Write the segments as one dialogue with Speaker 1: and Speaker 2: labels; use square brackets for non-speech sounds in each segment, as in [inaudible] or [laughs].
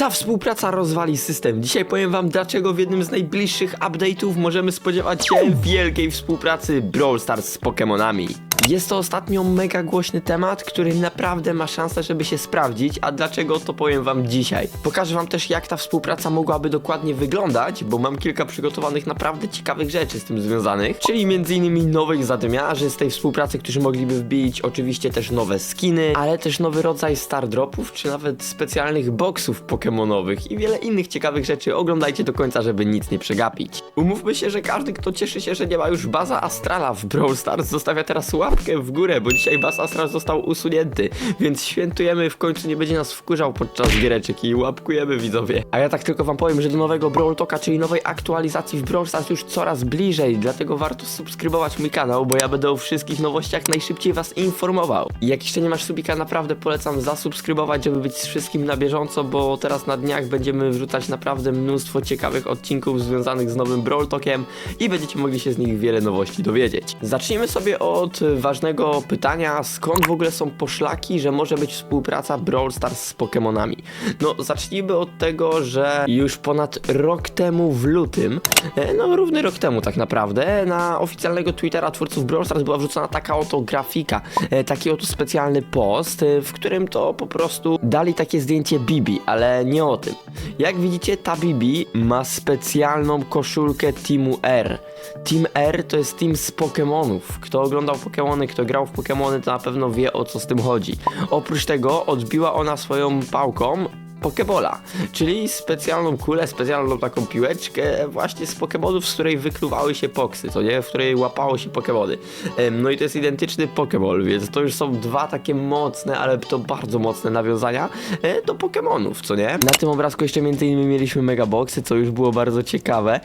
Speaker 1: Ta współpraca rozwali system. Dzisiaj powiem wam, dlaczego w jednym z najbliższych update'ów możemy spodziewać się wielkiej współpracy Brawl Stars z Pokémonami. Jest to ostatnio mega głośny temat, który naprawdę ma szansę, żeby się sprawdzić, a dlaczego to powiem wam dzisiaj. Pokażę wam też jak ta współpraca mogłaby dokładnie wyglądać, bo mam kilka przygotowanych naprawdę ciekawych rzeczy z tym związanych, czyli m.in. nowych zadymiarzy z tej współpracy, którzy mogliby wbić oczywiście też nowe skiny, ale też nowy rodzaj star dropów, czy nawet specjalnych boksów pokemonowych i wiele innych ciekawych rzeczy. Oglądajcie do końca, żeby nic nie przegapić. Umówmy się, że każdy, kto cieszy się, że nie ma już baza Astrala w Brawl Stars, zostawia teraz łapkę w górę, bo dzisiaj baz Astral został usunięty, więc świętujemy, w końcu nie będzie nas wkurzał podczas giereczek i łapkujemy widzowie. A ja tak tylko wam powiem, że do nowego Brawl Talka, czyli nowej aktualizacji w Brawl Stars już coraz bliżej, dlatego warto subskrybować mój kanał, bo ja będę o wszystkich nowościach najszybciej was informował. Jak jeszcze nie masz subika, naprawdę polecam zasubskrybować, żeby być z wszystkim na bieżąco, bo teraz na dniach będziemy wrzucać naprawdę mnóstwo ciekawych odcinków związanych z nowym Brawl Talkiem i będziecie mogli się z nich wiele nowości dowiedzieć. Zacznijmy sobie od ważnego pytania, skąd w ogóle są poszlaki, że może być współpraca Brawl Stars z Pokémonami? No, zacznijmy od tego, że już ponad rok temu w lutym, e, no równy rok temu tak naprawdę, na oficjalnego Twittera twórców Brawl Stars była wrzucona taka oto grafika, e, taki oto specjalny post, e, w którym to po prostu dali takie zdjęcie Bibi, ale nie o tym. Jak widzicie, ta Bibi ma specjalną koszulkę Teamu R. Team R to jest team z Pokémonów. Kto oglądał Pokémony, kto grał w Pokémony, to na pewno wie o co z tym chodzi. Oprócz tego odbiła ona swoją pałką Pokebola, czyli specjalną kulę, specjalną taką piłeczkę właśnie z Pokemonów, z której wykluwały się poksy, co nie? W której łapało się Pokemony. Em, No i to jest identyczny Pokeball, więc to już są dwa takie mocne, ale to bardzo mocne nawiązania e, do Pokemonów, co nie? Na tym obrazku jeszcze między innymi mieliśmy Megaboxy, co już było bardzo ciekawe.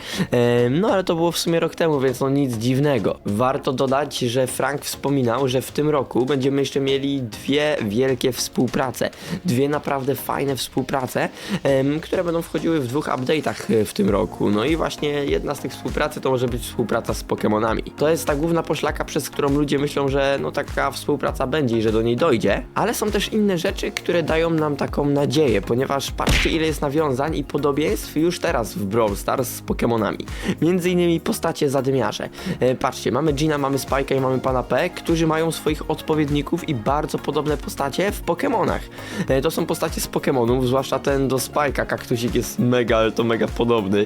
Speaker 1: No ale to było w sumie rok temu, więc no nic dziwnego. Warto dodać, że Frank wspominał, że w tym roku będziemy jeszcze mieli dwie wielkie współprace. Dwie naprawdę fajne współprace, em, które będą wchodziły w dwóch update'ach e, w tym roku. No i właśnie jedna z tych współpracy to może być współpraca z Pokémonami. To jest ta główna poszlaka, przez którą ludzie myślą, że no taka współpraca będzie i że do niej dojdzie, ale są też inne rzeczy, które dają nam taką nadzieję, ponieważ patrzcie ile jest nawiązań i podobieństw już teraz w Brawl Stars z Pokémonami. Między innymi postacie zadymiarze. E, patrzcie, mamy Gina, mamy Spike'a i mamy Pana P, którzy mają swoich odpowiedników i bardzo podobne postacie w Pokémonach. E, to są postacie z Pokémonów, zwłaszcza ten do Spike'a, kaktusik jest mega, ale to mega podobny.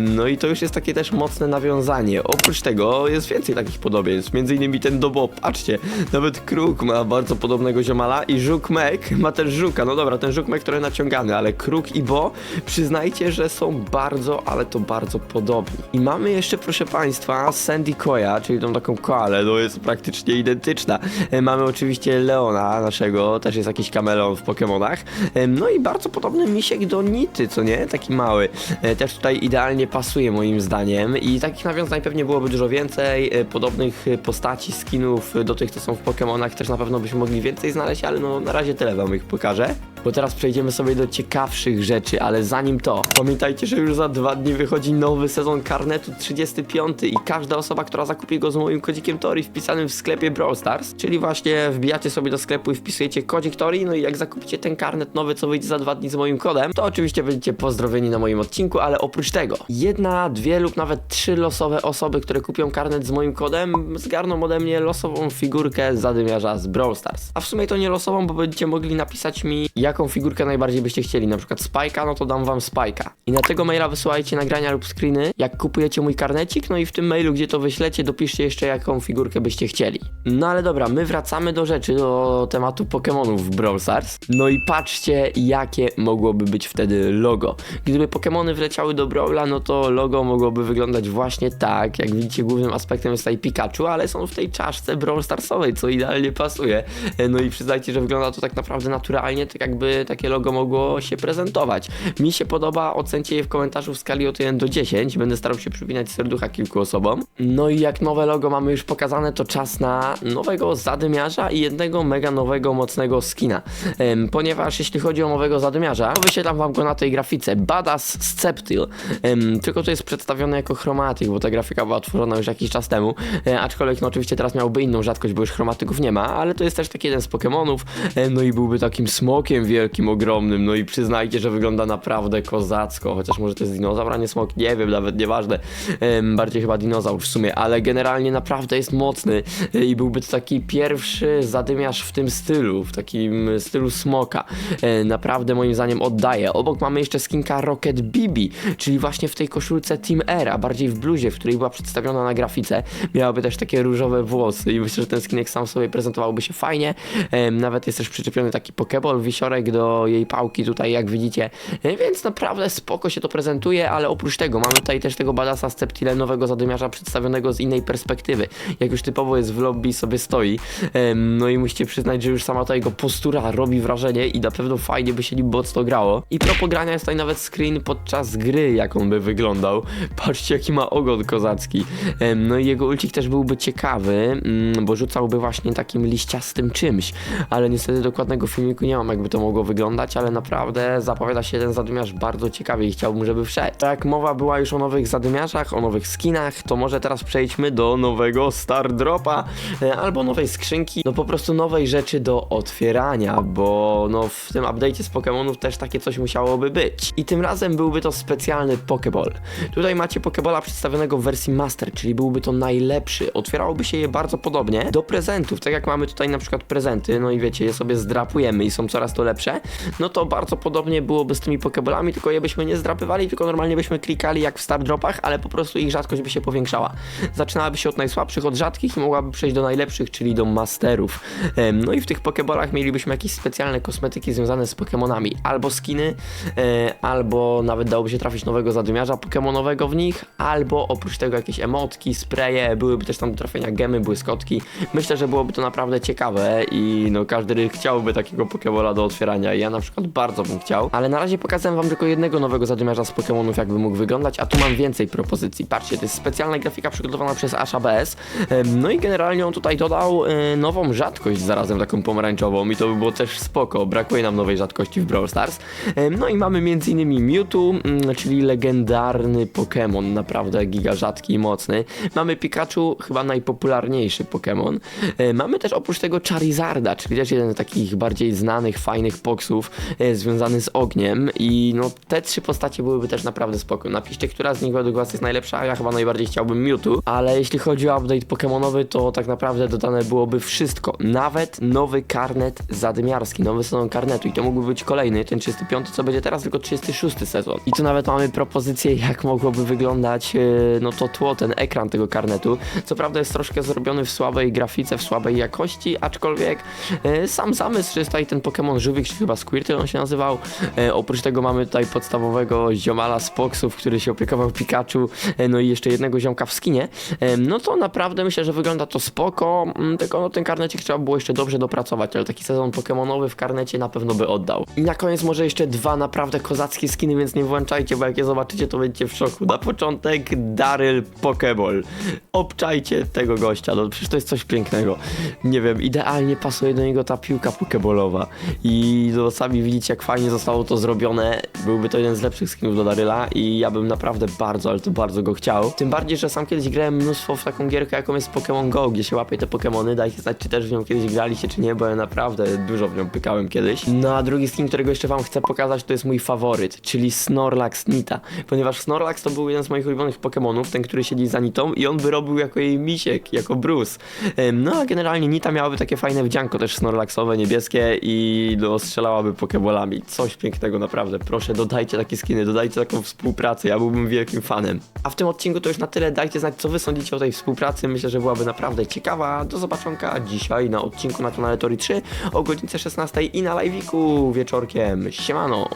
Speaker 1: No i to już jest takie też mocne nawiązanie. Oprócz tego jest więcej takich podobieństw, między innymi ten do Bob, patrzcie, nawet Kruk ma bardzo podobnego ziomala i Żuk Mek ma też Żuka, no dobra, ten Żuk Mek trochę naciągany, ale Kruk i Bo przyznajcie, że są bardzo, ale to bardzo podobni. I mamy jeszcze, proszę Państwa, Sandy Koya, czyli tą taką koalę, no jest praktycznie identyczna. E, Mamy oczywiście Leona naszego, też jest jakiś kameleon w Pokémonach. E, No i bardzo podobny misiek do Nity, co nie? Taki mały. E, Też tutaj idealnie pasuje moim zdaniem i takich nawiązań pewnie byłoby dużo więcej. E, Podobnych e, postaci, skinów do tych, co są w Pokémonach też na pewno byśmy mogli więcej znaleźć, ale no na razie tyle wam ich pokażę. Bo teraz przejdziemy sobie do ciekawszych rzeczy, ale zanim to, pamiętajcie, że już za dwa dni wychodzi nowy sezon Karnetu 35 i każda osoba, która zakupi go z moim kodzikiem Tori wpisanym w sklepie Brawl Stars, czyli właśnie wbijacie sobie do sklepu i wpisujecie kodzik Tori, no i jak zakupicie ten karnet nowy, co wyjdzie za dwa dni z moim kodem, to oczywiście będziecie pozdrowieni na moim odcinku, ale oprócz tego, jedna, dwie lub nawet trzy losowe osoby, które kupią karnet z moim kodem, zgarną ode mnie losową figurkę zadymiarza z Brawl Stars. A w sumie to nie losową, bo będziecie mogli napisać mi, jaką figurkę najbardziej byście chcieli, na przykład Spike'a, no to dam wam Spike'a. I na tego maila wysyłajcie nagrania lub screeny, jak kupujecie mój karnecik, no i w tym mailu, gdzie to wyślecie, dopiszcie jeszcze, jaką figurkę byście chcieli. No ale dobra, my wracamy do rzeczy, do tematu Pokémonów w Brawl Stars. No i patrzcie, jakie mogłoby być wtedy logo. Gdyby Pokémony wleciały do Brawla, no to logo mogłoby wyglądać właśnie tak. Jak widzicie, głównym aspektem jest tutaj Pikachu, ale są w tej czaszce Brawl Starsowej, co idealnie pasuje. E, No i przyznajcie, że wygląda to tak naprawdę naturalnie, tak jakby takie logo mogło się prezentować. Mi się podoba, ocencie je w komentarzu w skali od 1 do 10. Będę starał się przypinać serducha kilku osobom. No i jak nowe logo mamy już pokazane, to czas na nowego zadymiarza i jednego mega nowego, mocnego skina. Ponieważ jeśli chodzi o nowego zadymiarza. Wyświetlam wam go na tej grafice. Badass Sceptil. Em, tylko to jest przedstawione jako chromatyk, bo ta grafika była tworzona już jakiś czas temu. E, aczkolwiek no oczywiście teraz miałby inną rzadkość, bo już chromatyków nie ma, ale to jest też taki jeden z Pokemonów. E, no i byłby takim smokiem wielkim, ogromnym. No i przyznajcie, że wygląda naprawdę kozacko. Chociaż może to jest dinozaur, a nie smok. Nie wiem, nawet nieważne. Em, bardziej chyba dinozaur w sumie, ale generalnie naprawdę jest mocny e, i byłby to taki pierwszy zadymiarz w tym stylu, w takim stylu smoka. E, naprawdę moim zdaniem oddaje. Obok mamy jeszcze skinka Rocket Bibi, czyli właśnie w tej koszulce Team Air, a bardziej w bluzie, w której była przedstawiona na grafice. Miałaby też takie różowe włosy i myślę, że ten skinek sam sobie prezentowałby się fajnie. Em, nawet jest też przyczepiony taki pokeball, wisiorek do jej pałki tutaj, jak widzicie. E, więc naprawdę spoko się to prezentuje, ale oprócz tego mamy tutaj też tego badasa Sceptile nowego zadymiarza przedstawionego z innej perspektywy. Jak już typowo jest w lobby sobie stoi. No i musicie przyznać, że już sama ta jego postura robi wrażenie i na pewno fajnie by się nim mocno grało. I propos grania jest tutaj nawet screen podczas gry, jak on by wyglądał. [laughs] Patrzcie, jaki ma ogon kozacki. No i jego ulcik też byłby ciekawy, mm, bo rzucałby właśnie takim liściastym czymś. Ale niestety dokładnego filmiku nie mam, jakby to mogło wyglądać, ale naprawdę zapowiada się ten zadymiarz bardzo ciekawie i chciałbym, żeby wszedł. Tak, mowa była już o nowych zadymiarzach, o nowych skinach, to może teraz przejdźmy do nowego Star Dropa e, albo nowej skrzynki, no po prostu nowej rzeczy do otwierania, bo no w tym update'cie z Pokémonów też takie coś musiałoby być. I tym razem byłby to specjalny Pokéball. Tutaj macie Pokébola przedstawionego w wersji Master, czyli byłby to najlepszy. Otwierałoby się je bardzo podobnie do prezentów, tak jak mamy tutaj na przykład prezenty, no i wiecie, je sobie zdrapujemy i są coraz to lepsze, no to bardzo podobnie byłoby z tymi Pokébolami, tylko je byśmy nie zdrapywali, tylko normalnie byśmy klikali jak w Star Dropach, ale po prostu ich rzadkość by się powiększała. Zaczynałaby się od najsłabszych, od rzadkich i mogłaby przejść do najlepszych, czyli do Masterów. No i w tych Pokébolach mielibyśmy jakieś specjalne kosmetyki związane z Pokémonami, albo skiny, e, albo nawet dałoby się trafić nowego zadymiarza Pokémonowego w nich, albo oprócz tego jakieś emotki, spreje, byłyby też tam do trafienia gemy, błyskotki. Myślę, że byłoby to naprawdę ciekawe i no każdy chciałby takiego Pokébola do otwierania ja na przykład bardzo bym chciał, ale na razie pokazałem wam tylko jednego nowego zadymiarza z Pokémonów, jakby mógł wyglądać, a tu mam więcej propozycji. Patrzcie, to jest specjalna grafika przygotowana przez Asha BS, no i generalnie on tutaj dodał e, nową rzadkość zarazem taką pomarańczową i to by było też spoko, brakuje nam nowej rzadkości w Brawl Stars. No i mamy m.in. Mewtwo, mm, czyli legendarny Pokémon, naprawdę giga rzadki i mocny. Mamy Pikachu, chyba najpopularniejszy Pokémon. E, Mamy też oprócz tego Charizarda, czyli też jeden z takich bardziej znanych, fajnych poksów e, związany z ogniem i no te trzy postacie byłyby też naprawdę spoko. Napiszcie, która z nich według was jest najlepsza, ja chyba najbardziej chciałbym Mewtwo, ale jeśli chodzi o update Pokémonowy, to tak naprawdę dodane byłoby wszystko. Nawet nowy karnet zadymiarski, nowy sezon karnetu i to mógłby być kolejny, ten 35, co będzie teraz tylko 36 sezon. I tu nawet mamy propozycję, jak mogłoby wyglądać e, no to tło, ten ekran tego karnetu. Co prawda jest troszkę zrobiony w słabej grafice, w słabej jakości, aczkolwiek e, sam zamysł, że jest tutaj ten Pokémon żółwik, czy chyba Squirtle on się nazywał. E, oprócz tego mamy tutaj podstawowego ziomala z Poxów, który się opiekował Pikachu, e, no i jeszcze jednego ziomka w skinie. E, no to naprawdę myślę, że wygląda to spoko, mm, tylko no ten karnecik trzeba było jeszcze dobrze dopracować, ale taki sezon Pokémonowy w karnecie na pewno by oddał. I na koniec może jeszcze dwa naprawdę kozackie skiny, więc nie włączajcie, bo jak je zobaczycie, to będziecie w szoku. Na początek Daryl Pokeball. Obczajcie tego gościa, no przecież to jest coś pięknego. Nie wiem, idealnie pasuje do niego ta piłka pokeballowa. I no, sami widzicie, jak fajnie zostało to zrobione. Byłby to jeden z lepszych skinów do Daryla i ja bym naprawdę bardzo, ale to bardzo go chciał. Tym bardziej, że sam kiedyś grałem mnóstwo w taką gierkę, jaką jest Pokémon Go, gdzie się łapie te Pokémony. Dajcie znać, czy też w nią kiedyś graliście, czy nie, bo ja naprawdę dużo w nią pykałem kiedyś. No a drugi skin, którego jeszcze wam chcę pokazać, to jest mój faworyt, czyli Snorlax Nita. Ponieważ Snorlax to był jeden z moich ulubionych Pokémonów, ten, który siedzi za Nitą i on by robił jako jej misiek, jako Bruce. No a generalnie Nita miałaby takie fajne wdzianko też Snorlaxowe, niebieskie i no, strzelałaby Pokéballami. Coś pięknego naprawdę. Proszę, dodajcie takie skiny, dodajcie taką współpracę, ja byłbym wielkim fanem. A w tym odcinku to już na tyle. Dajcie znać, co wy sądzicie o tej współpracy. Myślę, że byłaby naprawdę ciekawa. Do zobaczonka dzisiaj na odcinku na kanale Tori 3 o godzinie 16 i na live'iku wieczorkiem. Siemano!